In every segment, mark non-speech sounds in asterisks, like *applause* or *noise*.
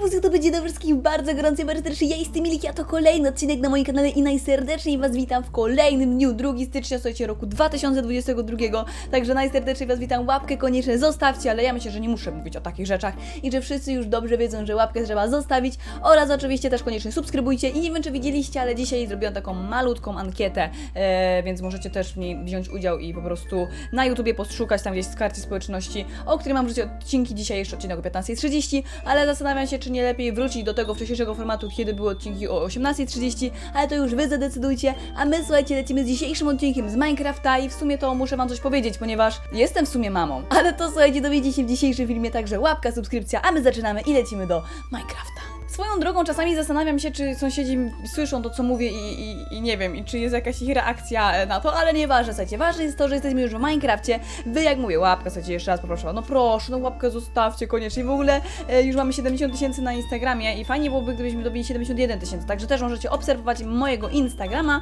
Serwus, to będzie dobry wszystkim bardzo gorący, bardzo serdecznie. Ja jestem Milik, a to kolejny odcinek na moim kanale i najserdeczniej Was witam w kolejnym dniu, 2 stycznia, słuchajcie, roku 2022. Także najserdeczniej Was witam, łapkę koniecznie zostawcie, ale ja myślę, że nie muszę mówić o takich rzeczach i że wszyscy już dobrze wiedzą, że łapkę trzeba zostawić. Oraz oczywiście też koniecznie subskrybujcie. I nie wiem, czy widzieliście, ale dzisiaj zrobiłam taką malutką ankietę, e, więc możecie też w niej wziąć udział i po prostu na YouTubie poszukać tam gdzieś w karcie społeczności, o której mam wrzucić odcinki. Dzisiaj jeszcze odcinek o 15.30, ale zastanawiam się, czy nie lepiej wrócić do tego wcześniejszego formatu, kiedy były odcinki o 18.30, ale to już Wy zadecydujcie, a my słuchajcie, lecimy z dzisiejszym odcinkiem z Minecrafta i w sumie to muszę Wam coś powiedzieć, ponieważ jestem w sumie mamą, ale to słuchajcie, dowiecie się w dzisiejszym filmie, także łapka, subskrypcja, a my zaczynamy i lecimy do Minecrafta. Swoją drogą czasami zastanawiam się, czy sąsiedzi słyszą to, co mówię i, i, i nie wiem, i czy jest jakaś ich reakcja na to, ale nieważne, słuchajcie, ważne jest to, że jesteśmy już w Minecrafcie, wy jak mówię, łapka, słuchajcie, jeszcze raz poproszę, no proszę, no łapkę zostawcie koniecznie, w ogóle e, już mamy 70 tysięcy na Instagramie i fajnie byłoby, gdybyśmy dobili 71 tysięcy, także też możecie obserwować mojego Instagrama,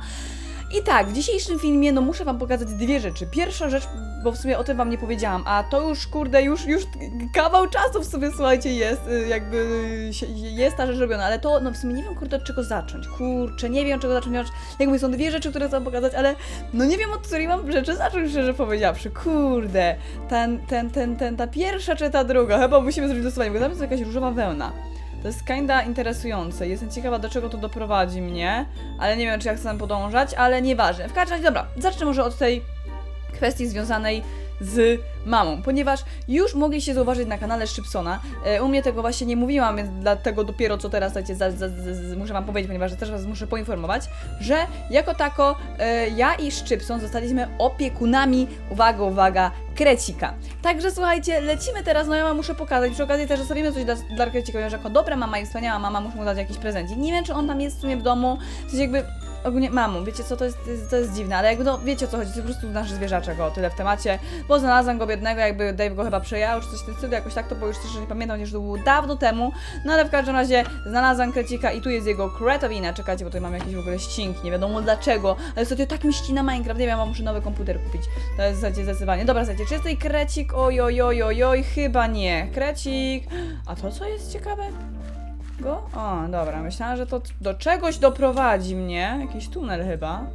i tak, w dzisiejszym filmie no muszę wam pokazać dwie rzeczy. Pierwsza rzecz, bo w sumie o tym wam nie powiedziałam, a to już kurde, już, już kawał czasu w sobie słuchajcie jest, y, jakby y, jest ta rzecz robiona, ale to no w sumie nie wiem kurde od czego zacząć. Kurczę, nie wiem od czego zacząć, ponieważ jakby są dwie rzeczy, które chcę wam pokazać, ale no nie wiem od której mam rzeczy zacząć szczerze powiedziawszy. Kurde, ten, ten, ten, ten, ta pierwsza czy ta druga, chyba musimy zrobić losowanie, bo tam jest jakaś różowa wełna. To jest kinda interesujące. Jestem ciekawa, do czego to doprowadzi mnie, ale nie wiem, czy ja chcę tam podążać, ale nieważne. W każdym razie, dobra, zacznę może od tej kwestii związanej z mamą, ponieważ już mogliście zauważyć na kanale Szczypsona, e, u mnie tego właśnie nie mówiłam, więc dlatego dopiero co teraz słuchajcie, za, za, za, muszę wam powiedzieć, ponieważ też was muszę poinformować, że jako tako e, ja i Szczypson zostaliśmy opiekunami, uwaga, uwaga, Krecika. Także słuchajcie, lecimy teraz, no ja wam muszę pokazać, przy okazji też zostawimy coś dla, dla Krecika, ponieważ jako dobra mama i wspaniała mama muszę mu dać jakiś prezencik. Nie wiem, czy on tam jest w sumie w domu, sensie jakby ogólnie mamą, wiecie co, to jest, to jest, dziwne, ale jakby no wiecie o co chodzi, to jest po prostu nasz zwierzaczek, o tyle w temacie, bo znalazłam go biednego, jakby Dave go chyba przejął, czy coś w tym stylu, jakoś tak to, bo już też nie pamiętam, że to było dawno temu, no ale w każdym razie znalazłam krecika i tu jest jego kretowina, czekajcie, bo tutaj mam jakiś w ogóle ściink, nie wiadomo dlaczego, ale sobie tak mi ścina Minecraft, nie wiem, ja muszę nowy komputer kupić, to jest zasadzie zdecydowanie, dobra, słuchajcie, czy jest tutaj krecik, oj, oj, oj, oj, oj, chyba nie, krecik, a to co jest ciekawe? Go? O, dobra, myślałam, że to do czegoś doprowadzi mnie. Jakiś tunel chyba.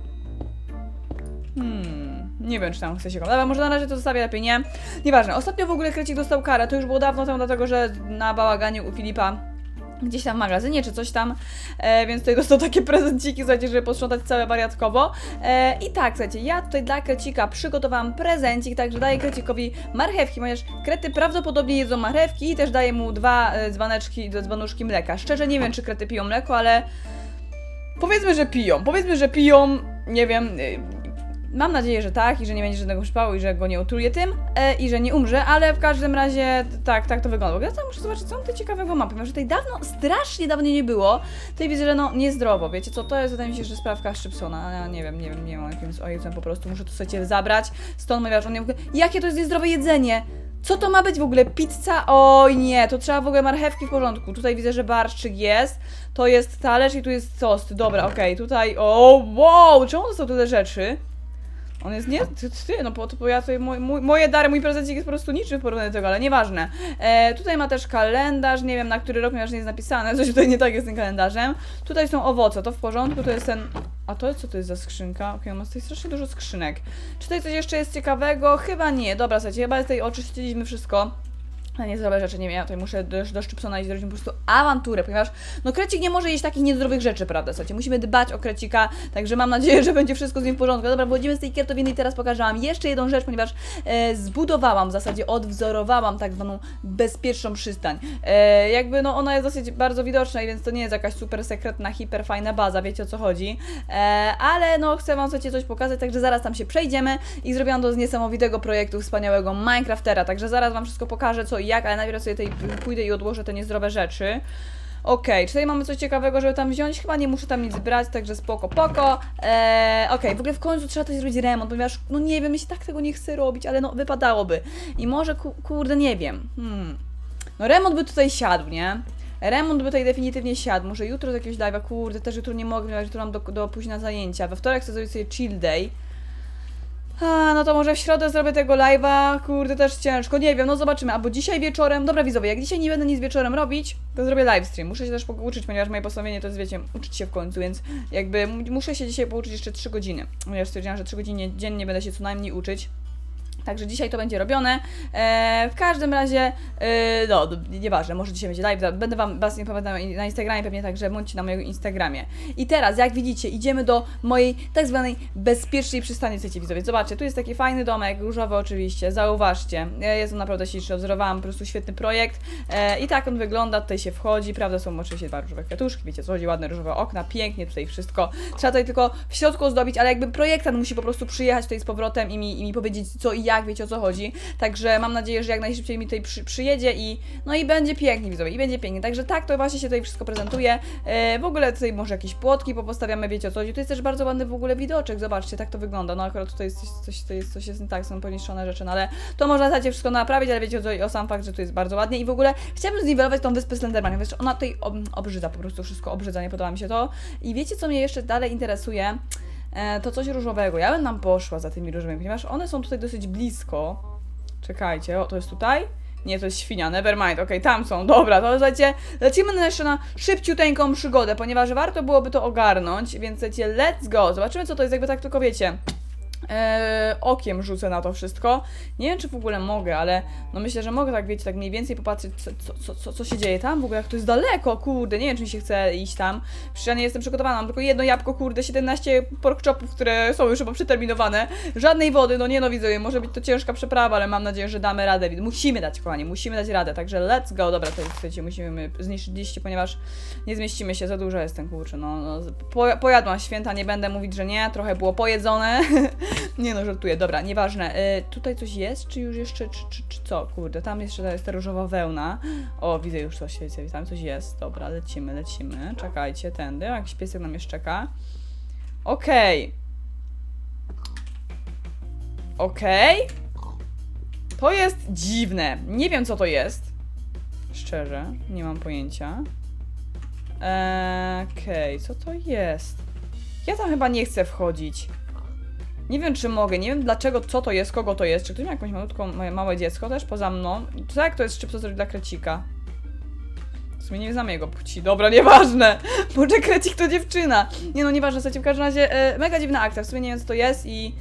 Hmm, nie wiem, czy tam chce się go. Dobra, może na razie to zostawię lepiej, nie? Nieważne. Ostatnio w ogóle Krecik dostał karę. To już było dawno temu, dlatego że na bałaganiu u Filipa gdzieś tam magazynie, czy coś tam, e, więc tutaj dostał takie *laughs* prezenciki, słuchajcie, żeby posprzątać całe wariatkowo. E, I tak, słuchajcie, ja tutaj dla Krecika przygotowałam prezencik, także daję Krecikowi marchewki, ponieważ krety prawdopodobnie jedzą marchewki i też daję mu dwa e, dzbaneczki, dzbanuszki mleka. Szczerze nie wiem, czy krety piją mleko, ale powiedzmy, że piją. Powiedzmy, że piją, nie wiem... Mam nadzieję, że tak i że nie będzie żadnego przypału i że go nie utruje tym e, i że nie umrze, ale w każdym razie tak, tak to wygląda. Ja tam muszę zobaczyć, co on tutaj ciekawego ma, ponieważ tutaj dawno, strasznie dawno nie było. Tutaj widzę, że no niezdrowo, wiecie co, to jest wydaje mi się, że sprawka Szczypsona, ja nie wiem, nie wiem, nie mam jakimś ojcem, po prostu muszę to sobie zabrać. Stąd mówię, że on nie Jakie to jest niezdrowe jedzenie? Co to ma być w ogóle? Pizza? Oj nie, to trzeba w ogóle marchewki w porządku. Tutaj widzę, że barszczyk jest. To jest talerz i tu jest tost. Dobra, okej, tutaj. O, wow! Czemu to są tyle rzeczy? On jest nie. Ty, ty no po bo ja tutaj. Moje dary, mój prezencik jest po prostu niczym w porównaniu do tego, ale nieważne. E, tutaj ma też kalendarz, nie wiem na który rok, ponieważ nie jest napisane. *laughs* Coś tutaj nie tak jest z tym kalendarzem. Tutaj są owoce, to w porządku, to jest ten. A to co to jest za skrzynka? Okej, on ma tutaj strasznie dużo skrzynek. Czy tutaj coś jeszcze jest ciekawego? Chyba nie. Dobra, słuchajcie, chyba tutaj oczyściliśmy wszystko. Ale niezdrowe rzeczy, nie wiem, ja tutaj muszę do, do Szczypsona i zrobić po prostu awanturę, ponieważ no Krecik nie może jeść takich niezdrowych rzeczy, prawda, słuchajcie, musimy dbać o Krecika, także mam nadzieję, że będzie wszystko z nim w porządku. Dobra, wchodzimy z tej kiertowiny i teraz pokażę Wam jeszcze jedną rzecz, ponieważ e, zbudowałam, w zasadzie odwzorowałam tak zwaną bezpieczną przystań. E, jakby no ona jest dosyć bardzo widoczna, więc to nie jest jakaś super sekretna, hiper fajna baza, wiecie o co chodzi, e, ale no chcę Wam słuchajcie coś pokazać, także zaraz tam się przejdziemy i zrobiłam to z niesamowitego projektu wspaniałego Minecraftera, także zaraz Wam wszystko pokażę co jak, ale najpierw sobie tutaj pójdę i odłożę te niezdrowe rzeczy. Okej, czy tutaj mamy coś ciekawego, żeby tam wziąć? Chyba nie muszę tam nic brać, także spoko, poko. Eee, Okej, w ogóle w końcu trzeba coś zrobić remont, ponieważ, no nie wiem, mi się tak tego nie chce robić, ale no wypadałoby. I może, ku, kurde, nie wiem. Hmm. No remont by tutaj siadł, nie? Remont by tutaj definitywnie siadł. Może jutro z jakiegoś live'a, kurde, też jutro nie mogę, ponieważ jutro mam do, do późna zajęcia. We wtorek chcę zrobić sobie chill day. A, no to może w środę zrobię tego live'a, kurde, też ciężko, nie wiem, no zobaczymy, albo dzisiaj wieczorem, dobra widzowie, jak dzisiaj nie będę nic wieczorem robić, to zrobię livestream, muszę się też uczyć, ponieważ moje postanowienie to jest, wiecie, uczyć się w końcu, więc jakby muszę się dzisiaj pouczyć jeszcze 3 godziny, ponieważ stwierdziłam, że 3 godziny dziennie będę się co najmniej uczyć, Także dzisiaj to będzie robione. E, w każdym razie, e, no, nieważne, może dzisiaj będzie live, będę Wam Was informował na- na Instagramie, pewnie także bądźcie na mojego Instagramie. I teraz, jak widzicie, idziemy do mojej tak zwanej bezpiecznej przystani, chcecie widzowie. Zobaczcie, tu jest taki fajny domek, różowy oczywiście, zauważcie. E, Jest on naprawdę śliczny, odzorowałam po prostu świetny projekt. E, I tak on wygląda, tutaj się wchodzi, prawda, są oczywiście dwa różowe kwiatuszki, wiecie co chodzi, ładne różowe okna, pięknie tutaj wszystko. Trzeba tutaj tylko w środku ozdobić, ale jakby projektant musi po prostu przyjechać tutaj z powrotem i mi, i mi powiedzieć co i jak, wiecie o co chodzi. Także mam nadzieję, że jak najszybciej mi tutaj przy, przyjedzie i no i będzie pięknie widzowie, i będzie pięknie. Także tak to właśnie się tutaj wszystko prezentuje. E, w ogóle tutaj może jakieś płotki popostawiamy, wiecie o co chodzi. Tu jest też bardzo ładny w ogóle widoczek, zobaczcie, tak to wygląda. No akurat tutaj jest coś, coś, to jest, coś jest nie tak, są poniszczone rzeczy, no ale to można zasadzie wszystko naprawić, ale wiecie o co o sam fakt, że tu jest bardzo ładnie i w ogóle chciałabym zniwelować tą wyspę Slendermanie, wiesz, ona tutaj ob, obrzydza po prostu wszystko, obrzydza, nie podoba mi się to. I wiecie co mnie jeszcze dalej interesuje? E, to coś różowego. Ja bym nam poszła za tymi różowymi, ponieważ one są tutaj dosyć blisko. Czekajcie, o, to jest tutaj? Nie, to jest świnia, nevermind, okej, tam są, dobra, to słuchajcie, lecimy jeszcze na szybciuteńką przygodę, ponieważ warto byłoby to ogarnąć, więc słuchajcie, let's go, zobaczymy co to jest, jakby tak tylko wiecie, e, okiem rzucę na to wszystko, nie wiem czy w ogóle mogę, ale no myślę, że mogę tak, wiecie, tak mniej więcej popatrzeć, co, co, co, co, się dzieje tam, w ogóle jak to jest daleko, kurde, nie wiem czy mi się chce iść tam, przecież ja nie jestem przygotowana, mam tylko jedno jabłko, kurde, 17 pork chopów, które są już chyba przeterminowane, żadnej wody, no nie no widzowie, może być to ciężka przeprawa, ale mam nadzieję, że damy radę, musimy dać, kochani, musimy dać radę, także let's go, dobra, tutaj słuchajcie, musimy zniszczyć liście, ponieważ nie zmieścimy się, za dużo jest ten kurczę, no, no po, pojadłam święta, nie będę mówić, że nie, trochę było pojedzone, *laughs* nie no, żartuję, dobra, nieważne, y, tutaj coś jest, czy już jeszcze, czy, czy, czy co, kurde, tam jeszcze jest ta różowa wełna, o, widzę już coś, widzę, tam coś jest, dobra, lecimy, lecimy, czekajcie, tędy, jakiś piesek nam jeszcze czeka, okej, Okej. To jest dziwne. Nie wiem, co to jest. Szczerze, nie mam pojęcia. Okej, co to jest? Ja tam chyba nie chcę wchodzić. Nie wiem, czy mogę, nie wiem dlaczego, co to jest, kogo to jest. Czy ktoś ma jakąś malutką, ma- małe dziecko też poza mną? To jak to jest szczypto zrobić dla krecika? W sumie nie znam jego płci. Dobra, *laughs* nieważne. Może krecik to dziewczyna. Nie no, nieważne, słuchajcie, w każdym razie e, mega dziwna akcja. W sumie nie wiem, co to jest i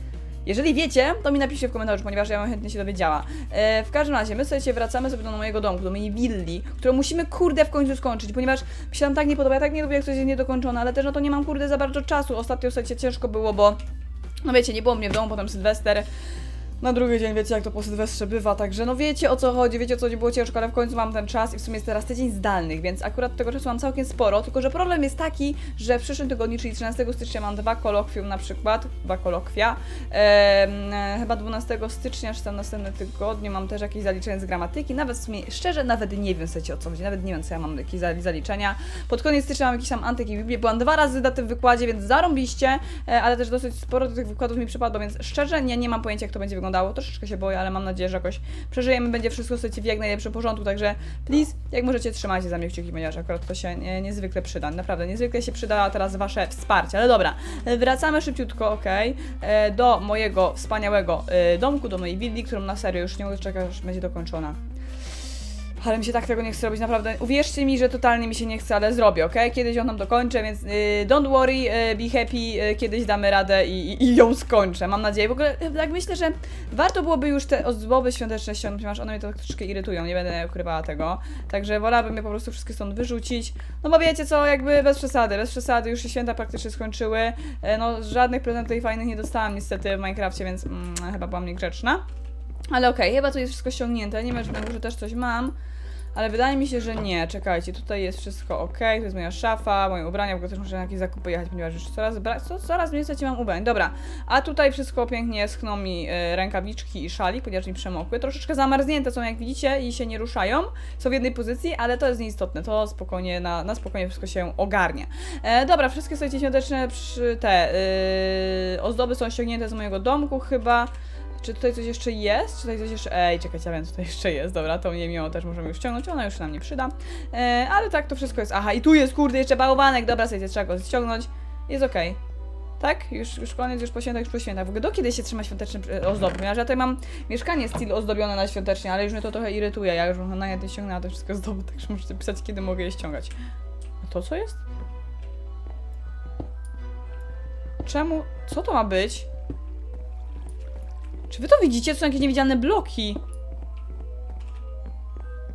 jeżeli wiecie, to mi napiszcie w komentarzu, ponieważ ja bym chętnie się dowiedziała. E, w każdym razie, my słuchajcie, wracamy sobie do mojego domku, do mojej willi, którą musimy kurde w końcu skończyć, ponieważ mi się tam tak nie podoba, ja tak nie lubię, jak coś jest niedokończone, ale też no to nie mam kurde za bardzo czasu. Ostatnio słuchajcie, ciężko było, bo no wiecie, nie było mnie w domu, potem Sylwester. Na drugi dzień wiecie, jak to po Sylwestrze bywa, także no wiecie o co chodzi, wiecie o co chodzi, było ciężko, ale w końcu mam ten czas i w sumie jest teraz tydzień zdalnych, więc akurat tego czasu mam całkiem sporo, tylko że problem jest taki, że w przyszłym tygodniu, czyli 13 stycznia mam dwa kolokwium na przykład, dwa kolokwia, e, chyba 12 stycznia, czy tam następnym tygodniu mam też jakieś zaliczenie z gramatyki, nawet w sumie, szczerze, nawet nie wiem, słuchajcie, o co chodzi, nawet nie wiem, co ja mam, jakieś zali- zaliczenia. Pod koniec stycznia mam jakiś tam antyk i Biblię, byłam dwa razy na tym wykładzie, więc zarąbiście, e, ale też dosyć sporo do tych wykładów mi przypadło, więc szczerze, nie, nie mam pojęcia, jak to będzie wyglądało, troszeczkę się boję, ale mam nadzieję, że jakoś przeżyjemy, będzie wszystko, słuchajcie, w jak najlepszym porządku, także please, jak możecie, trzymajcie za mnie kciuki, ponieważ akurat to się nie, niezwykle przyda, naprawdę, niezwykle się przyda teraz Wasze wsparcie, ale dobra, e, wracamy szybciutko, ok, e, do mojego wspaniałego e, domku, do mojej willi, którą na serio już nie mogę czekać, aż będzie dokończona. Ale mi się tak tego nie chce robić, naprawdę. Uwierzcie mi, że totalnie mi się nie chce, ale zrobię, ok? Kiedyś ją tam dokończę, więc y, don't worry, y, be happy, y, kiedyś damy radę i, i, i ją skończę, mam nadzieję. W ogóle tak myślę, że warto byłoby już te ozdoby świąteczne ściągnąć, ponieważ one mnie to tak troszeczkę irytują, nie będę ukrywała tego. Także wolałabym je po prostu wszystkie stąd wyrzucić. No bo wiecie co, jakby bez przesady, bez przesady, już się święta praktycznie skończyły. E, no żadnych prezentów fajnych nie dostałam niestety w Minecrafcie, więc mm, chyba byłam niegrzeczna. Ale okej, chyba tu jest wszystko ściągnięte. Nie wiem, czy na górze też coś mam. Ale wydaje mi się, że nie. Czekajcie, tutaj jest wszystko ok. Tu jest moja szafa, moje ubrania, w ogóle też muszę na jakieś zakupy jechać, ponieważ już coraz, co, coraz mniej mam ubrań. Dobra, a tutaj wszystko pięknie schną mi e, rękawiczki i szalik, ponieważ mi przemokły. Troszeczkę zamarznięte są, jak widzicie, i się nie ruszają. Są w jednej pozycji, ale to jest nieistotne. To spokojnie, na, na spokojnie wszystko się ogarnie. E, dobra, wszystkie słuchajcie świąteczne przy, te e, ozdoby są ściągnięte z mojego domku chyba. Czy tutaj coś jeszcze jest? Czy tutaj coś jeszcze... Ej, czekajcie, ja wiem, co tutaj jeszcze jest. Dobra, tą niemiłą też możemy już ściągnąć, ona już nam nie przyda. E, ale tak, to wszystko jest... Aha, i tu jest, kurde, jeszcze bałwanek. Dobra, słuchajcie, trzeba go ściągnąć. Jest okej. Tak? Już, już koniec, już po świętach, już po świętach. W ogóle do kiedy się trzyma świątecznych e, ozdób? Ja tutaj mam mieszkanie styl ozdobione na świątecznie, ale już mnie to trochę irytuje. Ja już na nie ściągnęła te wszystkie ozdoby, także możecie pisać, kiedy mogę je ściągać. A to co jest? Czemu? Co to ma być? Czy wy to widzicie? To są jakieś niewidzialne bloki.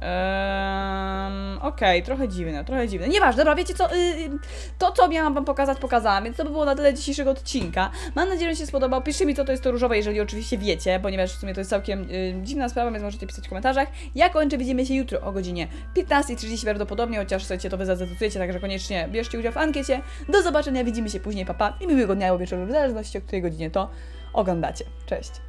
Ehm, Okej, trochę dziwne, trochę dziwne. Nieważne, dobra, wiecie co? Yy, to, co miałam wam pokazać, pokazałam, więc to by było na tyle dzisiejszego odcinka. Mam nadzieję, że się spodobał. Piszcie mi, co to jest to różowe, jeżeli oczywiście wiecie, ponieważ w sumie to jest całkiem yy, dziwna sprawa, więc możecie pisać w komentarzach. Ja kończę, widzimy się jutro o godzinie 15.30 prawdopodobnie, chociaż chcecie to wy zadecydujecie, także koniecznie bierzcie udział w ankiecie. Do zobaczenia, widzimy się później, papa i miłego dnia wieczoru, w zależności o której godzinie to oglądacie. Cześć!